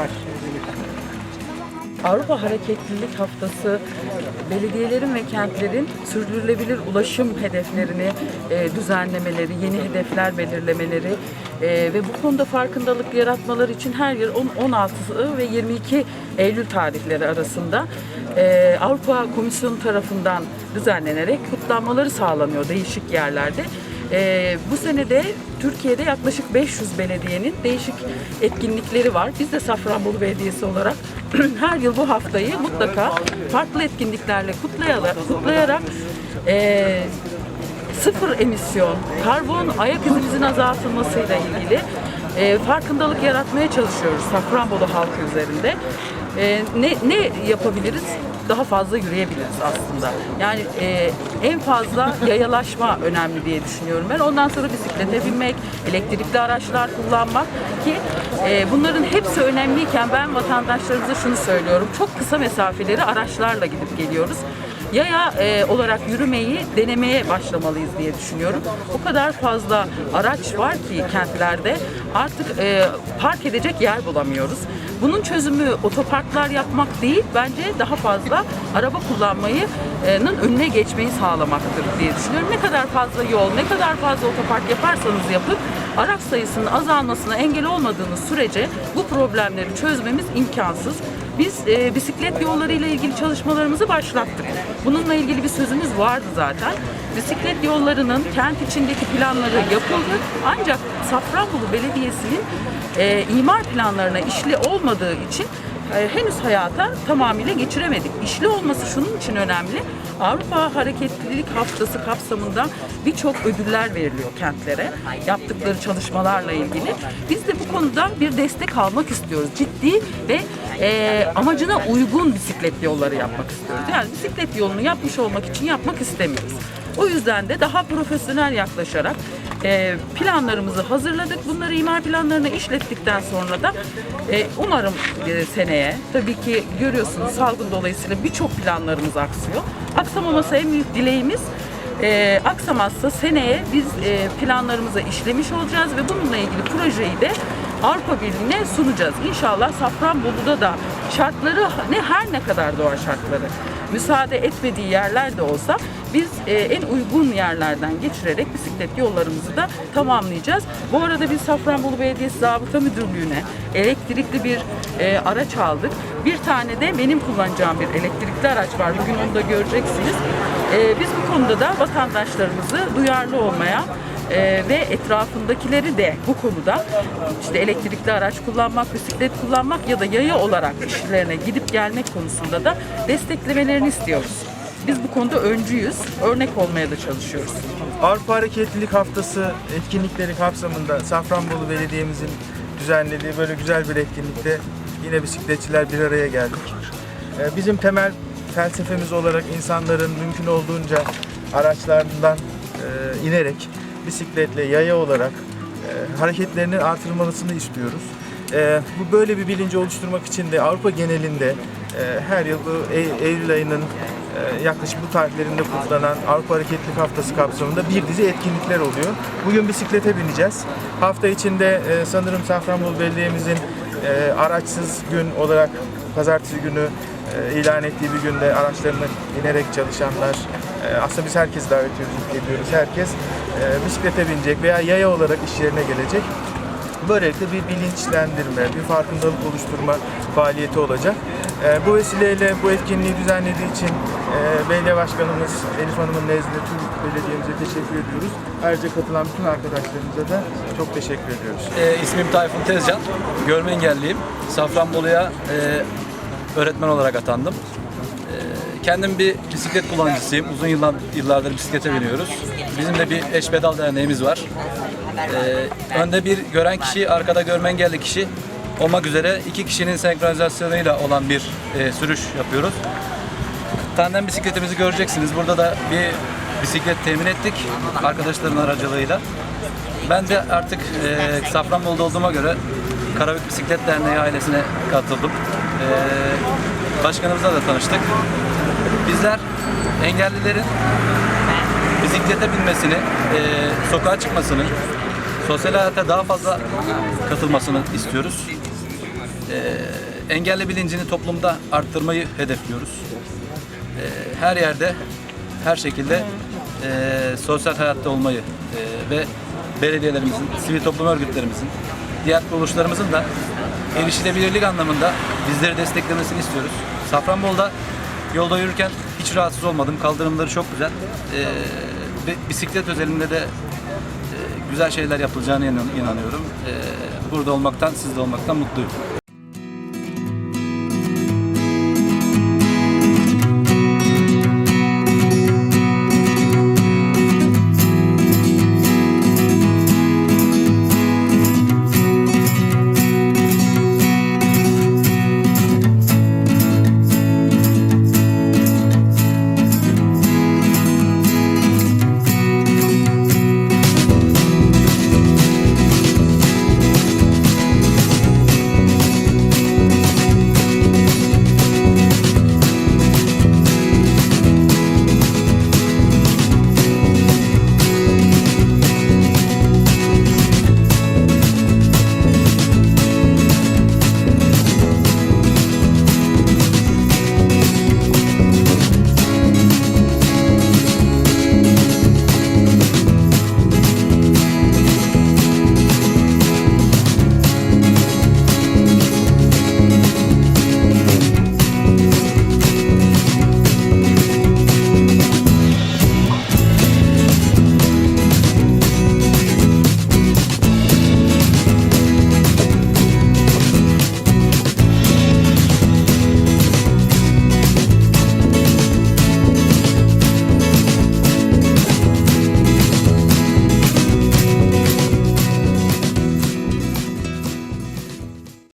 başlayabilir. Avrupa Hareketlilik Haftası belediyelerin ve kentlerin sürdürülebilir ulaşım hedeflerini e, düzenlemeleri, yeni hedefler belirlemeleri e, ve bu konuda farkındalık yaratmaları için her yıl on- 16 ve 22 Eylül tarihleri arasında e, Avrupa Komisyonu tarafından düzenlenerek kutlanmaları sağlanıyor değişik yerlerde. Ee, bu senede Türkiye'de yaklaşık 500 belediyenin değişik etkinlikleri var. Biz de Safranbolu Belediyesi olarak her yıl bu haftayı mutlaka farklı etkinliklerle kutlayarak, kutlayarak ee, sıfır emisyon, karbon ayak izimizin azaltılmasıyla ilgili e, farkındalık yaratmaya çalışıyoruz Safranbolu halkı üzerinde. E, ne, ne yapabiliriz? Daha fazla yürüyebiliriz aslında. Yani e, en fazla yayalaşma önemli diye düşünüyorum ben. Ondan sonra bisiklete binmek, elektrikli araçlar kullanmak ki e, bunların hepsi önemliyken ben vatandaşlarımıza şunu söylüyorum. Çok kısa mesafeleri araçlarla gidip geliyoruz yaya e, olarak yürümeyi denemeye başlamalıyız diye düşünüyorum. O kadar fazla araç var ki kentlerde artık e, park edecek yer bulamıyoruz. Bunun çözümü otoparklar yapmak değil, bence daha fazla araba kullanmayı'nın önüne geçmeyi sağlamaktır diye düşünüyorum. Ne kadar fazla yol, ne kadar fazla otopark yaparsanız yapın, araç sayısının azalmasına engel olmadığınız sürece bu problemleri çözmemiz imkansız. Biz e, bisiklet yolları ile ilgili çalışmalarımızı başlattık. Bununla ilgili bir sözümüz vardı zaten. Bisiklet yollarının kent içindeki planları yapıldı. Ancak Safranbolu Belediyesi'nin e, imar planlarına işli olmadığı için e, henüz hayata tamamıyla geçiremedik. İşli olması şunun için önemli. Avrupa Hareketlilik Haftası kapsamında birçok ödüller veriliyor kentlere yaptıkları çalışmalarla ilgili. Biz de bu konuda bir destek almak istiyoruz. Ciddi ve e, amacına uygun bisiklet yolları yapmak istiyoruz. Yani bisiklet yolunu yapmış olmak için yapmak istemiyoruz. O yüzden de daha profesyonel yaklaşarak e, planlarımızı hazırladık. Bunları imar planlarına işlettikten sonra da e, umarım e, seneye tabii ki görüyorsunuz salgın dolayısıyla birçok planlarımız aksıyor. Aksamaması en büyük dileğimiz e, aksamazsa seneye biz e, planlarımıza işlemiş olacağız ve bununla ilgili projeyi de Avrupa Birliği'ne sunacağız. İnşallah Safranbolu'da da şartları ne her ne kadar doğa şartları müsaade etmediği yerler de olsa biz e, en uygun yerlerden geçirerek bisiklet yollarımızı da tamamlayacağız. Bu arada biz Safranbolu Belediyesi Zabıta Müdürlüğü'ne elektrikli bir e, araç aldık. Bir tane de benim kullanacağım bir elektrikli araç var. Bugün onu da göreceksiniz. E, biz bu konuda da vatandaşlarımızı duyarlı olmaya ee, ve etrafındakileri de bu konuda işte elektrikli araç kullanmak, bisiklet kullanmak ya da yaya olarak işlerine gidip gelmek konusunda da desteklemelerini istiyoruz. Biz bu konuda öncüyüz, örnek olmaya da çalışıyoruz. Avrupa Hareketlilik Haftası etkinlikleri kapsamında Safranbolu Belediye'mizin düzenlediği böyle güzel bir etkinlikte yine bisikletçiler bir araya geldik. Ee, Bizim temel felsefemiz olarak insanların mümkün olduğunca araçlarından e, inerek bisikletle yaya olarak e, hareketlerinin artırılmasını istiyoruz. E, bu böyle bir bilinci oluşturmak için de Avrupa genelinde her yıl bu Ey- Eylül ayının yaklaşık bu tarihlerinde kutlanan Avrupa Hareketlilik Haftası kapsamında bir dizi etkinlikler oluyor. Bugün bisiklete bineceğiz. Hafta içinde e, sanırım Safranbolu Belediye'mizin e, araçsız gün olarak pazartesi günü e, ilan ettiği bir günde araçlarına binerek çalışanlar, aslında biz herkes davet ediyoruz. Herkes e, bisiklete binecek veya yaya olarak iş yerine gelecek. Böylelikle bir bilinçlendirme, bir farkındalık oluşturma faaliyeti olacak. E, bu vesileyle bu etkinliği düzenlediği için e, Belediye Başkanımız Elif Hanım'ın nezdinde tüm belediyemize teşekkür ediyoruz. Ayrıca katılan bütün arkadaşlarımıza da çok teşekkür ediyoruz. E, ismim Tayfun Tezcan. Görme engelliyim. Safranbolu'ya e, öğretmen olarak atandım. E, kendim bir bisiklet kullanıcısıyım. Uzun yıllar, yıllardır bisiklete biniyoruz. Bizim de bir eş pedal derneğimiz var. E, önde bir gören kişi, arkada görme engelli kişi olmak üzere iki kişinin senkronizasyonuyla olan bir e, sürüş yapıyoruz. Tandem bisikletimizi göreceksiniz. Burada da bir bisiklet temin ettik arkadaşların aracılığıyla. Ben de artık e, Safranbolu'da olduğuma göre Karabük Bisiklet Derneği ailesine katıldım. E, başkanımızla da tanıştık. Bizler engellilerin bisiklete binmesini, e, sokağa çıkmasını, sosyal hayata daha fazla katılmasını istiyoruz. E, engelli bilincini toplumda arttırmayı hedefliyoruz. E, her yerde, her şekilde e, sosyal hayatta olmayı e, ve belediyelerimizin, sivil toplum örgütlerimizin, diğer kuruluşlarımızın da erişilebilirlik anlamında bizleri desteklemesini istiyoruz. Safranbolu'da yolda yürürken hiç rahatsız olmadım. Kaldırımları çok güzel. E, bisiklet özelinde de e, güzel şeyler yapılacağına inan- inanıyorum. E, burada olmaktan, sizde olmaktan mutluyum.